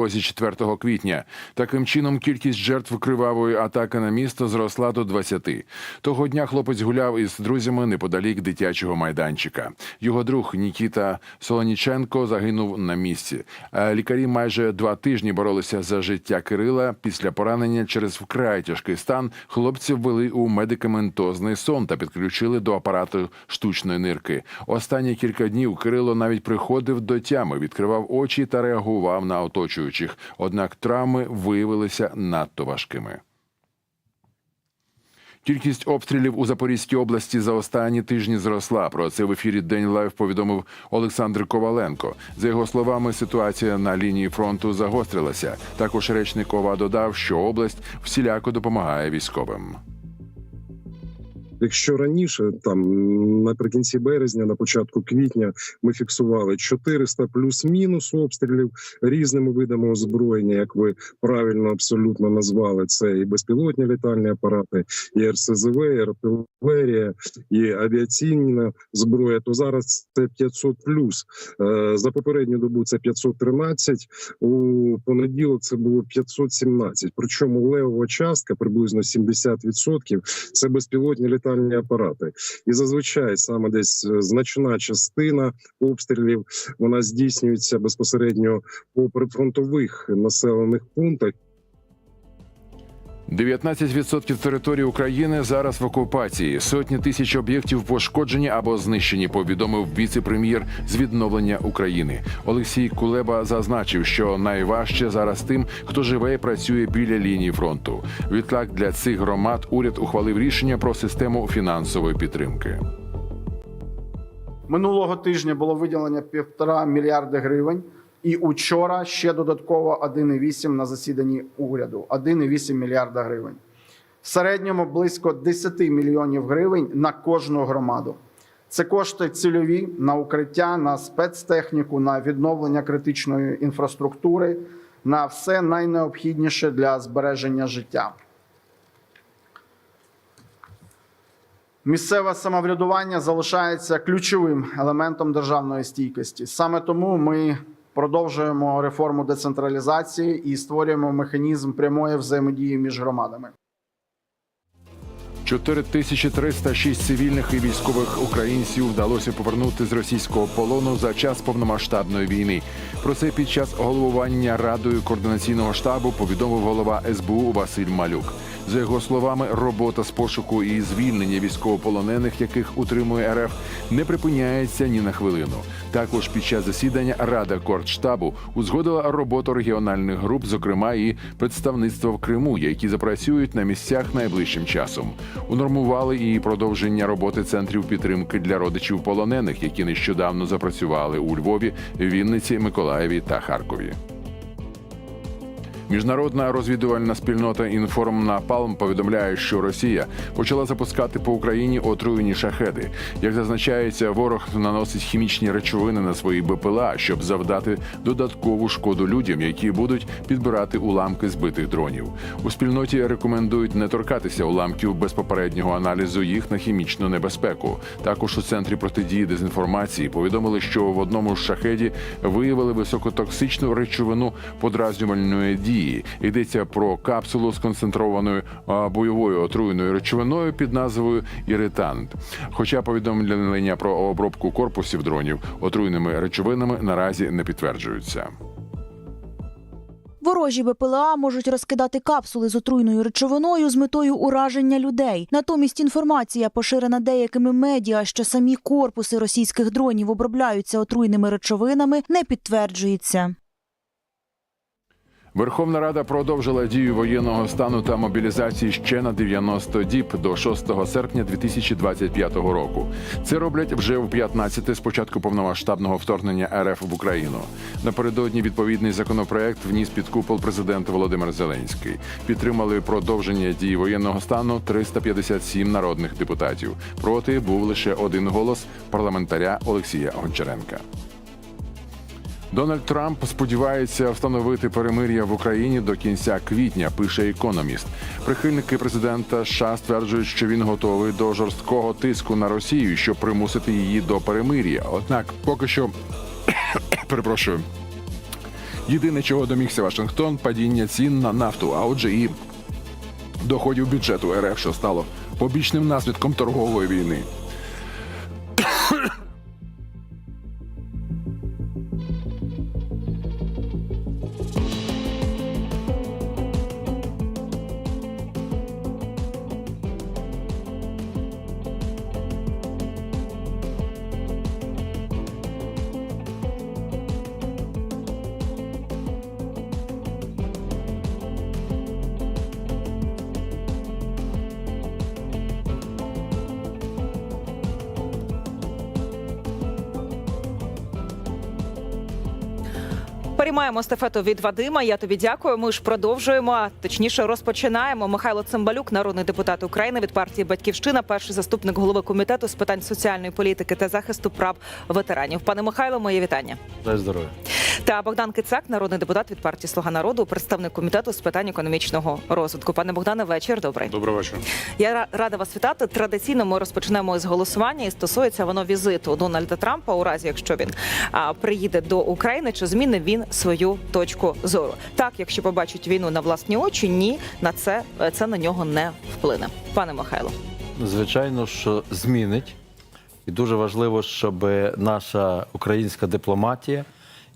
Озі 4 квітня. Таким чином, кількість жертв кривавої атаки на місто зросла до 20. Того дня хлопець гуляв із друзями неподалік дитячого майданчика. Його друг Нікіта Солоніченко загинув на місці. Лікарі майже два тижні боролися за життя Кирила. Після поранення через вкрай тяжкий стан хлопців ввели у медикаментозний сон та підключили до апарату штучної нирки. Останні кілька днів Кирило навіть приходив до тями, відкривав очі та реагував на оточуючих. Однак травми виявилися надто важкими. Кількість обстрілів у Запорізькій області за останні тижні зросла. Про це в ефірі День Лайв повідомив Олександр Коваленко. За його словами, ситуація на лінії фронту загострилася. Також речник ОВА додав, що область всіляко допомагає військовим. Якщо раніше, там наприкінці березня, на початку квітня, ми фіксували 400 плюс-мінус обстрілів різними видами озброєння, як ви правильно абсолютно назвали, це і безпілотні літальні апарати, і РСЗВ, і артилерія, і авіаційна зброя. То зараз це 500 плюс. Е, За попередню добу це 513, У понеділок це було 517. Причому левова частка приблизно 70% – це безпілотні літальні апарати. І зазвичай саме десь е, значна частина обстрілів вона здійснюється безпосередньо по прифронтових населених пунктах. 19% території України зараз в окупації. Сотні тисяч об'єктів пошкоджені або знищені. Повідомив віце-прем'єр з відновлення України. Олексій Кулеба зазначив, що найважче зараз тим, хто живе і працює біля лінії фронту. Відтак для цих громад уряд ухвалив рішення про систему фінансової підтримки. Минулого тижня було виділено півтора мільярди гривень, і учора ще додатково 1,8 на засіданні уряду. 1,8 мільярда гривень. В середньому близько 10 мільйонів гривень на кожну громаду. Це кошти цільові на укриття, на спецтехніку, на відновлення критичної інфраструктури, на все найнеобхідніше для збереження життя. Місцеве самоврядування залишається ключовим елементом державної стійкості. Саме тому ми продовжуємо реформу децентралізації і створюємо механізм прямої взаємодії між громадами. 4306 цивільних і військових українців вдалося повернути з російського полону за час повномасштабної війни. Про це під час головування радою координаційного штабу повідомив голова СБУ Василь Малюк. За його словами, робота з пошуку і звільнення військовополонених, яких утримує РФ, не припиняється ні на хвилину. Також під час засідання Рада Кордштабу узгодила роботу регіональних груп, зокрема і представництва в Криму, які запрацюють на місцях найближчим часом. Унормували і продовження роботи центрів підтримки для родичів полонених, які нещодавно запрацювали у Львові, Вінниці, Миколаєві та Харкові. Міжнародна розвідувальна спільнота Інформ Напалм повідомляє, що Росія почала запускати по Україні отруєні шахеди. Як зазначається, ворог наносить хімічні речовини на свої БПЛА, щоб завдати додаткову шкоду людям, які будуть підбирати уламки збитих дронів. У спільноті рекомендують не торкатися уламків без попереднього аналізу їх на хімічну небезпеку. Також у центрі протидії дезінформації повідомили, що в одному з шахеді виявили високотоксичну речовину подразнювальної дії. Йдеться про капсулу з концентрованою бойовою отруєною речовиною під назвою Іритант. Хоча повідомлення про обробку корпусів дронів отруйними речовинами наразі не підтверджуються. Ворожі БПЛА можуть розкидати капсули з отруйною речовиною з метою ураження людей. Натомість інформація, поширена деякими медіа, що самі корпуси російських дронів обробляються отруйними речовинами, не підтверджується. Верховна Рада продовжила дію воєнного стану та мобілізації ще на 90 діб до 6 серпня 2025 року. Це роблять вже в 15 з початку повномасштабного вторгнення РФ в Україну. Напередодні відповідний законопроект вніс під купол президент Володимир Зеленський. Підтримали продовження дії воєнного стану 357 народних депутатів. Проти був лише один голос парламентаря Олексія Гончаренка. Дональд Трамп сподівається встановити перемир'я в Україні до кінця квітня. Пише економіст. Прихильники президента США стверджують, що він готовий до жорсткого тиску на Росію, щоб примусити її до перемир'я. Однак, поки що перепрошую. Єдине, чого домігся Вашингтон, падіння цін на нафту, а отже, і доходів бюджету РФ, що стало побічним наслідком торгової війни. Переймаємо стафету від Вадима. Я тобі дякую. Ми ж продовжуємо. Точніше, розпочинаємо. Михайло Цимбалюк, народний депутат України від партії Батьківщина, перший заступник голови комітету з питань соціальної політики та захисту прав ветеранів. Пане Михайло, моє вітання. Дай здоров'я. Та Богдан Кицак, народний депутат від партії Слуга народу, представник комітету з питань економічного розвитку. Пане Богдане, вечір. Добрий. Доброго вечора. Я ра- рада вас вітати. Традиційно ми розпочнемо з голосування, і стосується воно візиту Дональда Трампа, у разі якщо він а, приїде до України, чи змінить він свою точку зору. Так, якщо побачить війну на власні очі, ні, на це це на нього не вплине. Пане Михайло, Звичайно, що змінить. І дуже важливо, щоб наша українська дипломатія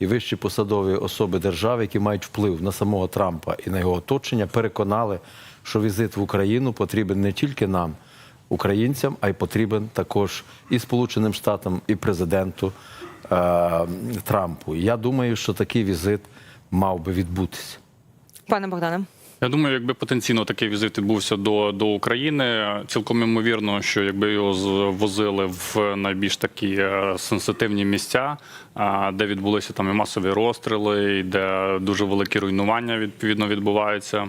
і вищі посадові особи держави, які мають вплив на самого Трампа і на його оточення, переконали, що візит в Україну потрібен не тільки нам, українцям, а й потрібен також і Сполученим Штатам, і президенту е- Трампу. Я думаю, що такий візит мав би відбутися. пане Богдане. Я думаю, якби потенційно такий візит відбувся до, до України, цілком ймовірно, що якби його з- возили в найбільш такі е, сенситивні місця, де відбулися там і масові розстріли, і де дуже великі руйнування відповідно відбуваються.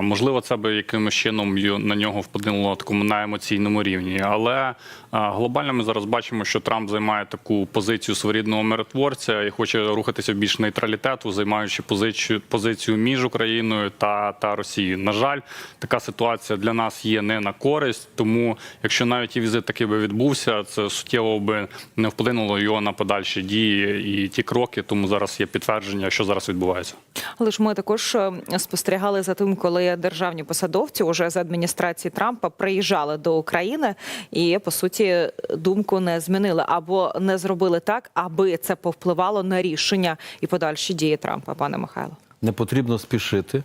Можливо, це би якимось чином на нього вплинуло такому на емоційному рівні. Але глобально ми зараз бачимо, що Трамп займає таку позицію своєрідного миротворця і хоче рухатися в більш нейтралітету, займаючи позицію позицію між Україною та, та Росією. На жаль, така ситуація для нас є не на користь. Тому, якщо навіть і візит такий би відбувся, це суттєво би не вплинуло його на подальші дії і ті кроки. Тому зараз є підтвердження, що зараз відбувається. Але ж ми також е, спостерігали за тим, коли державні посадовці уже з адміністрації Трампа приїжджали до України і по суті думку не змінили або не зробили так, аби це повпливало на рішення і подальші дії Трампа, пане Михайло. Не потрібно спішити,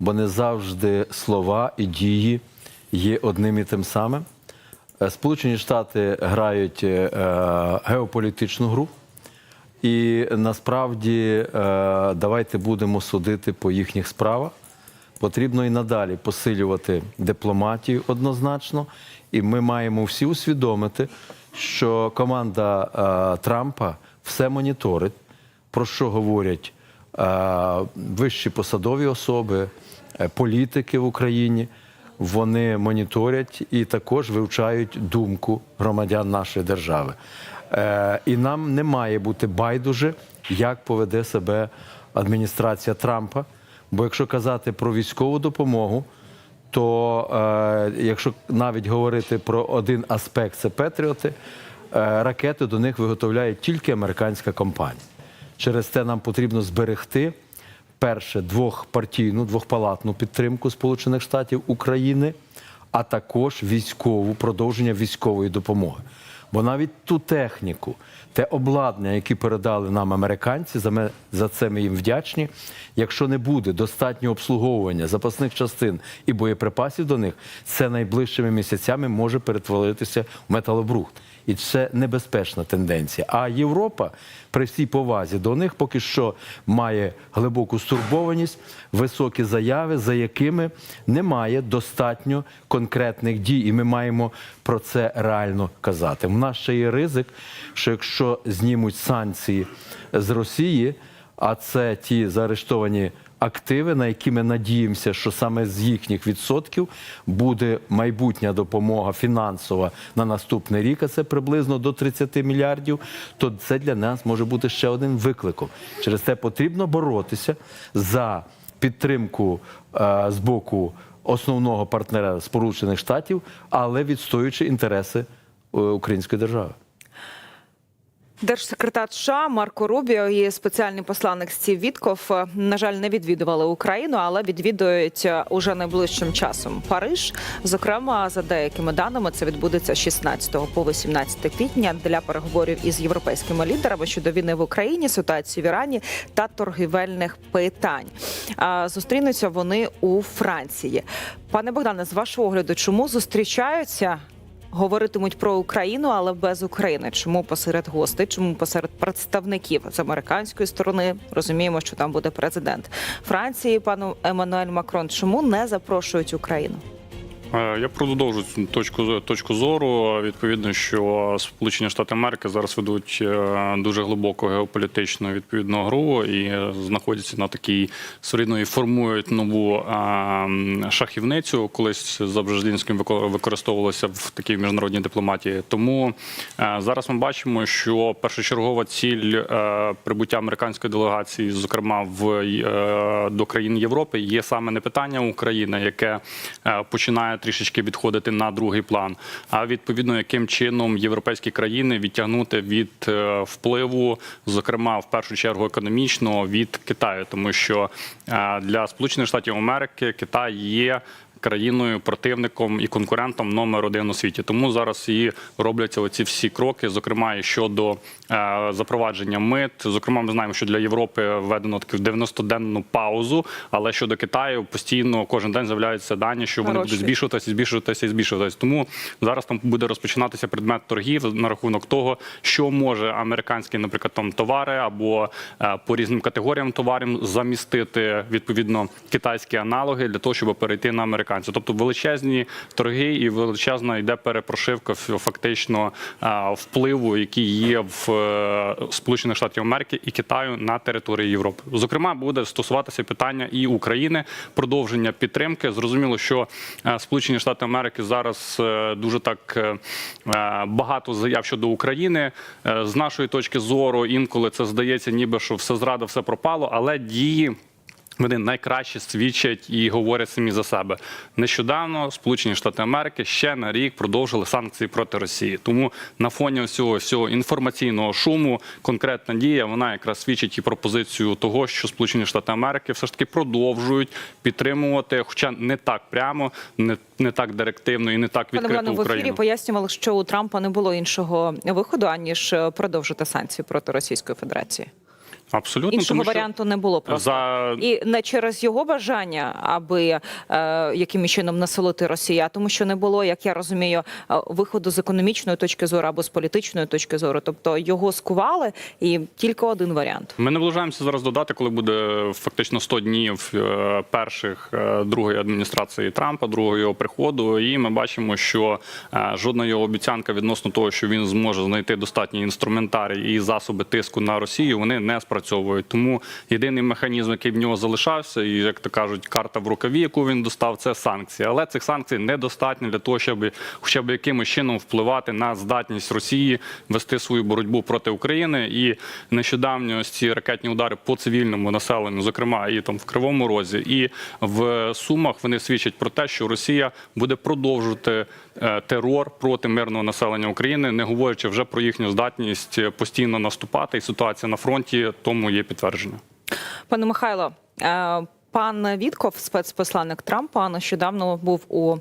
бо не завжди слова і дії є одним і тим самим. Е, Сполучені Штати грають е, геополітичну гру, і насправді е, давайте будемо судити по їхніх справах. Потрібно і надалі посилювати дипломатію однозначно, і ми маємо всі усвідомити, що команда е, Трампа все моніторить, про що говорять е, вищі посадові особи, е, політики в Україні. Вони моніторять і також вивчають думку громадян нашої держави. Е, і нам не має бути байдуже, як поведе себе адміністрація Трампа. Бо якщо казати про військову допомогу, то е, якщо навіть говорити про один аспект це Петріоти, е, ракети до них виготовляє тільки американська компанія. Через це нам потрібно зберегти перше двохпартійну, двохпалатну підтримку Сполучених Штатів України, а також військову продовження військової допомоги. Бо навіть ту техніку, те обладнання, яке передали нам американці, за ме- за це ми їм вдячні. Якщо не буде достатнього обслуговування запасних частин і боєприпасів до них, це найближчими місяцями може перетворитися в металобрухт. І це небезпечна тенденція. А Європа, при всій повазі до них, поки що має глибоку стурбованість, високі заяви, за якими немає достатньо конкретних дій. І ми маємо про це реально казати. У нас ще є ризик, що якщо знімуть санкції з Росії, а це ті заарештовані активи, на які ми надіємося, що саме з їхніх відсотків буде майбутня допомога фінансова на наступний рік, а це приблизно до 30 мільярдів. То це для нас може бути ще один викликом. Через це потрібно боротися за підтримку е, з боку основного партнера Сполучених Штатів, але відстоюючи інтереси е, української держави. Держсекретар США Марко Рубіо і спеціальний посланник Стів Вітков, е, на жаль, не відвідували Україну, але відвідують е, уже найближчим часом Париж. Зокрема, за деякими даними, це відбудеться з 16 по 18 квітня для переговорів із європейськими лідерами щодо війни в Україні, ситуації в Ірані та торгівельних питань. Зустрінуться вони у Франції. Пане Богдане, з вашого огляду, чому зустрічаються? Говоритимуть про Україну, але без України. Чому посеред гостей? Чому посеред представників з американської сторони? Розуміємо, що там буде президент Франції, пану Еммануель Макрон. Чому не запрошують Україну? Е, Я продовжу цю точку точку зору. Відповідно, що Сполучені Штати Америки зараз ведуть е, дуже глибоку геополітичну відповідну гру і знаходяться на такій солідно формують нову е, шахівницю. Колись за Бжезінським використовувалося в такій міжнародній дипломатії. Тому зараз ми бачимо, що першочергова ціль прибуття американської делегації, зокрема в до країн Європи, є саме не питання України, яке починає трішечки відходити на другий план. А відповідно, яким чином європейські країни відтягнути від е, впливу, зокрема в першу чергу економічного від Китаю, тому що е, для Сполучених Штатів Америки Китай є. Країною противником і конкурентом номер один у світі, тому зараз і робляться оці всі кроки, зокрема і щодо е, запровадження мит. Зокрема, ми знаємо, що для Європи введено таку 90-денну паузу, але щодо Китаю постійно кожен день з'являються дані, що вони будуть збільшуватися, збільшуватися і збільшуватися. Тому зараз там буде розпочинатися предмет торгів на рахунок того, що може американські, наприклад, там товари або е, по різним категоріям товарів замістити відповідно китайські аналоги для того, щоб перейти на американців. Тобто величезні торги і величезна йде перепрошивка фактично впливу, який є в е, Сполучених Штатів Америки і Китаю на території Європи. Зокрема, буде стосуватися питання і України, продовження підтримки. Зрозуміло, що е, Сполучені Штати Америки зараз е, дуже так багато заяв щодо України. З нашої точки зору, інколи це здається, ніби що все зрада, все пропало, але дії. Вони найкраще свідчать і говорять самі за себе. Нещодавно Сполучені Штати Америки ще на рік продовжили санкції проти Росії. Тому на фоні цього всього інформаційного шуму конкретна дія вона якраз свідчить і про позицію того, що Сполучені Штати Америки все ж таки продовжують підтримувати, хоча не так прямо, не, не так директивно і не так Пане відкрито Богдане, в ефірі пояснювали, що у Трампа не було іншого виходу аніж продовжити санкції проти Російської Федерації. Абсолютно Іншого тому, варіанту не було просто. за І не через його бажання, аби е, якимось чином насолити Росію, а тому що не було, як я розумію, е, виходу з економічної точки зору або з політичної точки зору. Тобто його скували, і тільки один варіант. Ми наближаємося зараз до дати, коли буде фактично 100 днів е, перших е, другої адміністрації Трампа, другого його приходу. І ми бачимо, що жодна його обіцянка відносно того, що він зможе знайти достатній інструментарій і засоби тиску на Росію, вони не спрацьовують. Тому єдиний механізм, який в нього залишався, і як то кажуть, карта в рукаві, яку він достав, це санкції. Але цих санкцій недостатньо для того, щоб хоча б якимось чином впливати на здатність Росії вести свою боротьбу проти України. І нещодавно ось ці ракетні удари по цивільному населенню, зокрема і там в Кривому Розі, і в Сумах вони свідчать про те, що Росія буде продовжувати е, терор проти мирного населення України, не говорячи вже про їхню здатність е, постійно наступати. І ситуація на фронті тому є підтвердження. Пане Михайло. е, Пан Вітков, спецпосланник Трампа, нещодавно був у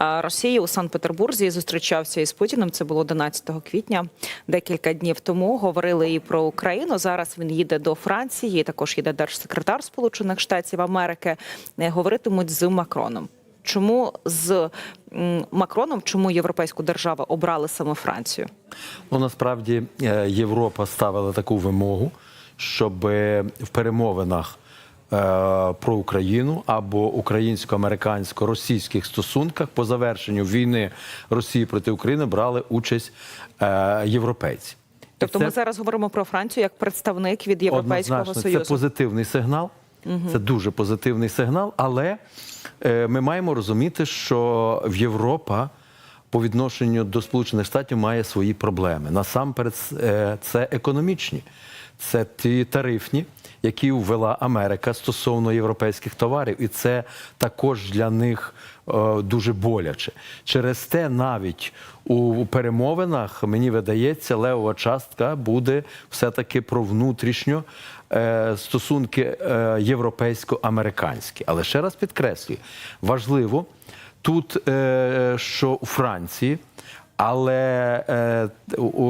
е, Росії у Санкт-Петербурзі. і Зустрічався із Путіним. Це було 11 квітня, декілька днів тому. Говорили і про Україну. Зараз він їде до Франції. Також їде держсекретар Сполучених Штатів Америки. Е, Говоритимуть з Макроном. Чому з Макроном, чому європейську державу обрали саме Францію? Ну насправді Європа ставила таку вимогу, щоб е, в перемовинах е, про Україну або українсько-американсько-російських стосунках по завершенню війни Росії проти України брали участь е, європейці. Тобто, Це ми зараз говоримо про Францію як представник від Європейського Однозначно, союзу. Це позитивний сигнал. Це дуже позитивний сигнал. Але ми маємо розуміти, що в Європа по відношенню до Сполучених Штатів має свої проблеми. Насамперед, це економічні. Це ті тарифні, які ввела Америка стосовно європейських товарів, і це також для них е, дуже боляче. Через те навіть у перемовинах мені видається, левова частка буде все-таки про внутрішньо е, стосунки е, європейсько-американські. Але ще раз підкреслюю, важливо тут, що у Франції. Але е,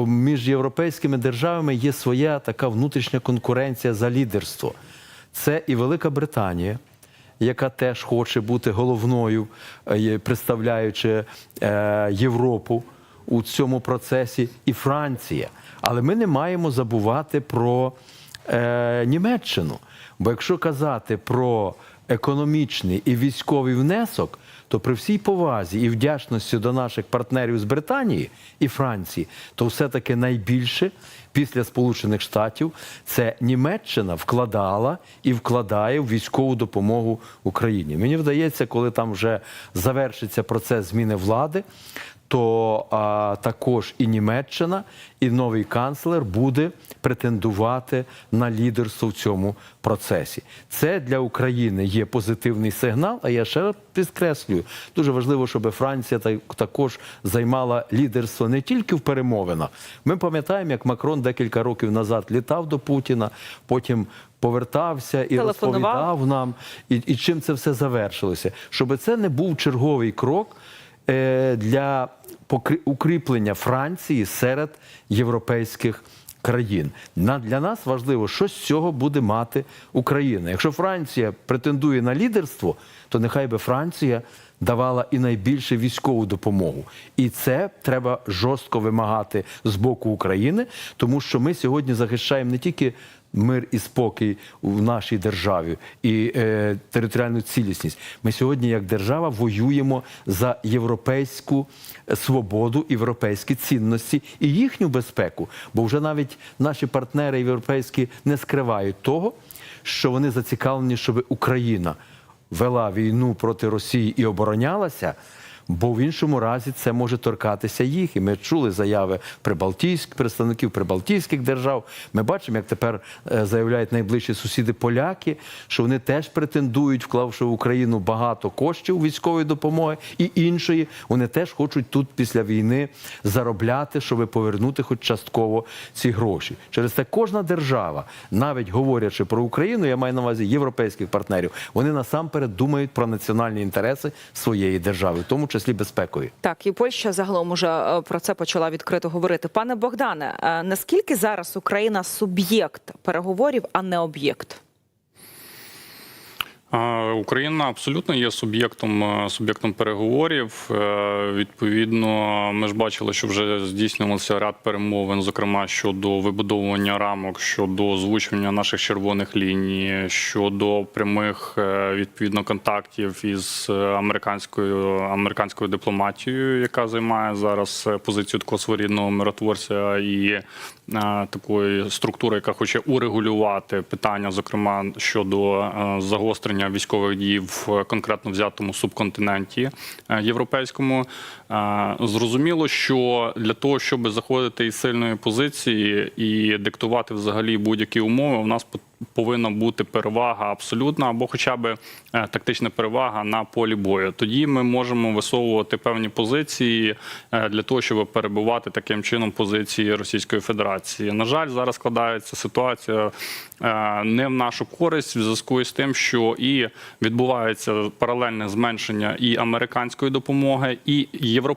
між європейськими державами є своя така внутрішня конкуренція за лідерство. Це і Велика Британія, яка теж хоче бути головною, е, представляючи е, Європу у цьому процесі, і Франція. Але ми не маємо забувати про Німеччину. Бо якщо казати про економічний і військовий внесок, то при всій повазі і вдячності до наших партнерів з Британії і Франції, то все-таки найбільше після Сполучених Штатів це Німеччина вкладала і вкладає в військову допомогу Україні. Мені вдається, коли там вже завершиться процес зміни влади, то а, також і Німеччина, і новий канцлер буде претендувати на лідерство в цьому процесі. Це для України є позитивний сигнал. А я ще підкреслюю, дуже важливо, щоб Франція та- також займала лідерство не тільки в перемовинах. Ми пам'ятаємо, як Макрон декілька років назад літав до Путіна, потім повертався і розповідав нам, і, і чим це все завершилося. Щоб це не був черговий крок е, для укріплення Франції серед європейських країн. Для нас важливо, що з цього буде мати Україна. Якщо Франція претендує на лідерство, то нехай би Франція давала і найбільше військову допомогу. І це треба жорстко вимагати з боку України, тому що ми сьогодні захищаємо не тільки мир і спокій в нашій державі і е, територіальну цілісність. Ми сьогодні, як держава, воюємо за європейську свободу, європейські цінності і їхню безпеку. Бо вже навіть наші партнери європейські не скривають того, що вони зацікавлені, щоб Україна вела війну проти Росії і оборонялася. Бо в іншому разі це може торкатися їх. І ми чули заяви прибалтійських представників прибалтійських держав. Ми бачимо, як тепер е, заявляють найближчі сусіди поляки, що вони теж претендують, вклавши в Україну багато коштів військової допомоги і іншої. Вони теж хочуть тут після війни заробляти, щоб повернути хоч частково ці гроші. Через це кожна держава, навіть говорячи про Україну, я маю на увазі європейських партнерів, вони насамперед думають про національні інтереси своєї держави, тому числі безпекою. Так, і Польща загалом уже е, про це почала відкрито говорити. Пане Богдане, е, наскільки зараз Україна суб'єкт переговорів, а не об'єкт? Україна абсолютно є суб'єктом е, суб'єктом переговорів. Е, Відповідно, ми ж бачили, що вже здійснювався ряд перемовин, зокрема щодо вибудовування рамок, щодо озвучування наших червоних ліній, щодо прямих е, відповідно контактів із американською американською дипломатією, яка займає зараз позицію такого своєрідного миротворця і такої структури, яка хоче урегулювати питання, зокрема щодо е, загострення військових дій в конкретно взятому субконтиненті е, європейському. Е, Зрозуміло, що для того, щоб заходити із сильної позиції і диктувати взагалі будь-які умови, у нас повинна бути перевага абсолютна або хоча б е, тактична перевага на полі бою. Тоді ми можемо висовувати певні позиції е, для того, щоб перебувати таким чином позиції Російської Федерації. На жаль, зараз складається ситуація е, не в нашу користь в зв'язку із тим, що і відбувається паралельне зменшення і американської допомоги, і європейської.